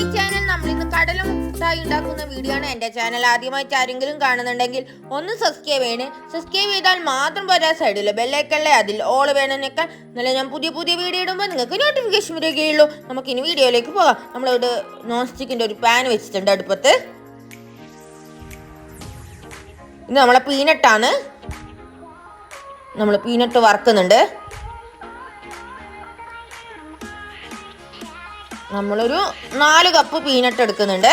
My channel നമ്മൾ ഇന്ന് കടല മുട്ടായി ഉണ്ടാക്കുന്ന വീഡിയോ ആണ് എന്റെ ചാനൽ ആദ്യമായിട്ട് ആരെങ്കിലും കാണുന്നുണ്ടെങ്കിൽ ഒന്ന് സബ്സ്ക്രൈബ് ചെയ്യണേ. സബ്സ്ക്രൈബ് ചെയ്താൽ മാത്രം പോരാ സൈഡിൽ ബെല്ലൈക്കല്ലേ അതിൽ ഓൾ വേണമെന്നൊക്കെ നല്ല ഞാൻ പുതിയ പുതിയ വീഡിയോ ഇടുമ്പോൾ നിങ്ങൾക്ക് നോട്ടിഫിക്കേഷൻ വരികയുള്ളൂ. നമുക്ക് ഇനി വീഡിയോയിലേക്ക് പോകാം. നമ്മളിവിടെ നോൺ സ്റ്റിക്കിന്റെ ഒരു പാൻ വെച്ചിട്ടുണ്ട് അടുപ്പത്ത്. ഇത് നമ്മളെ പീനട്ടാണ് നമ്മൾ പീനട്ട് വറക്കുന്നുണ്ട്. നമ്മളൊരു നാല് കപ്പ് പീനട്ട് എടുക്കുന്നുണ്ട്.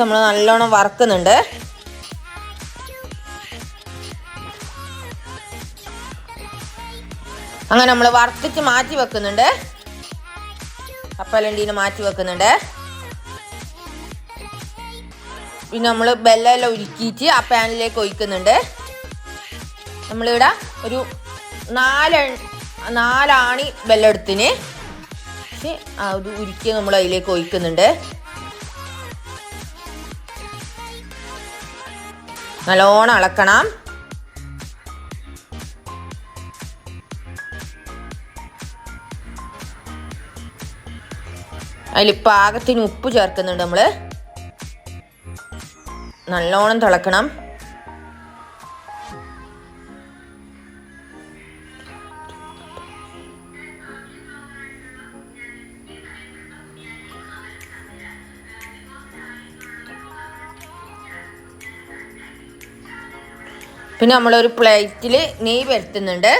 നമ്മൾ നല്ലോണം വറക്കുന്നുണ്ട്. അങ്ങനെ നമ്മൾ വറുത്തിച്ച് മാറ്റി വെക്കുന്നുണ്ട്. കപ്പലണ്ടീനെ മാറ്റി വെക്കുന്നുണ്ട്. പിന്നെ നമ്മൾ ബെല്ലെല്ലാം ഉരുക്കിയിട്ട് ആ പാനിലേക്ക് ഒഴിക്കുന്നുണ്ട്. നമ്മളിവിടെ ഒരു നാല് നാലാണി വെള്ളെടുത്തിന്. പക്ഷെ അത് ഉരുക്കി നമ്മൾ അതിലേക്ക് ഒഴിക്കുന്നുണ്ട്. നല്ലോണം അളക്കണം. അതിൽ പാകത്തിന് ഉപ്പ് ചേർക്കുന്നുണ്ട് നമ്മൾ നല്ലോണം തിളക്കണം. പിന്നെ നമ്മളൊരു പ്ലേറ്റിൽ നെയ് വരുത്തുന്നുണ്ട്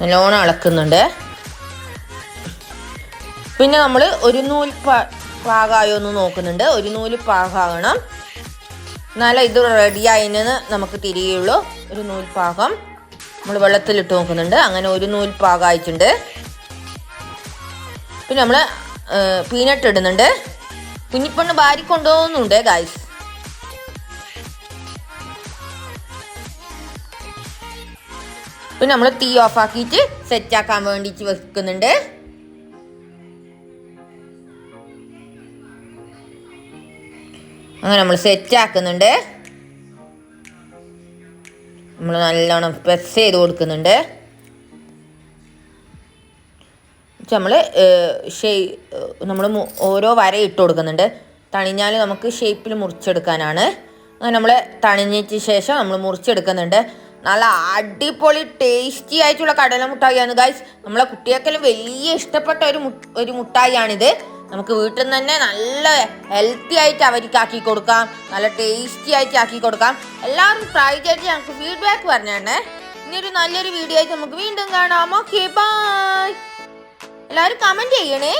നല്ലോണം ഇളക്കുന്നുണ്ട് പിന്നെ നമ്മൾ ഒരു നൂൽ പാകമായോ എന്ന് നോക്കുന്നുണ്ട്. ഒരു നൂൽ പാകമാകണം എന്നാലേ ഇത് റെഡി ആയതിന് നമുക്ക് തിരിയുള്ളൂ. ഒരു നൂൽ പാകം നമ്മൾ വെള്ളത്തിലിട്ട് നോക്കുന്നുണ്ട്. അങ്ങനെ ഒരു നൂൽ ആയിട്ടുണ്ട് പിന്നെ നമ്മൾ പീനട്ട് ഇടുന്നുണ്ട് കുഞ്ഞിപ്പെണ്ണ് ഭാര്യ കൊണ്ടുപോകുന്നുണ്ട് ഗായ്സ് പിന്നെ നമ്മൾ തീ ഓഫ് ആക്കിയിട്ട് സെറ്റ് ആക്കാൻ വേണ്ടിയിട്ട് വെക്കുന്നുണ്ട്. അങ്ങനെ നമ്മൾ സെറ്റ് ആക്കുന്നുണ്ട് നമ്മൾ നല്ലോണം പ്രസ് ചെയ്ത് കൊടുക്കുന്നുണ്ട്. നമ്മൾ ഷേ നമ്മൾ ഓരോ വര ഇട്ട് കൊടുക്കുന്നുണ്ട്. തണിഞ്ഞാൽ നമുക്ക് ഷേപ്പിൽ മുറിച്ചെടുക്കാനാണ്. അങ്ങനെ നമ്മൾ തണിഞ്ഞിട്ട് ശേഷം നമ്മൾ മുറിച്ചെടുക്കുന്നുണ്ട്. നല്ല അടിപൊളി ടേസ്റ്റി ആയിട്ടുള്ള കടല മുട്ടായിയാണ് ഗായ്സ് നമ്മളെ കുട്ടികൾക്കെല്ലാം വലിയ ഇഷ്ടപ്പെട്ട ഒരു ഒരു മുട്ടായിയാണിത്. നമുക്ക് വീട്ടിൽ നിന്ന് തന്നെ നല്ല ഹെൽത്തി ആയിട്ട് അവർക്ക് ആക്കി കൊടുക്കാം. നല്ല ടേസ്റ്റി ആയിട്ട് ആക്കി കൊടുക്കാം. എല്ലാവരും ട്രൈ ചെയ്തിട്ട് ഞങ്ങൾക്ക് ഫീഡ്ബാക്ക് പറഞ്ഞേ ഇനി ഒരു നല്ലൊരു വീഡിയോ ആയിട്ട് നമുക്ക് വീണ്ടും കാണാം. ഓക്കെ ബൈ എല്ലാവരും കമന്റ് ചെയ്യണേ.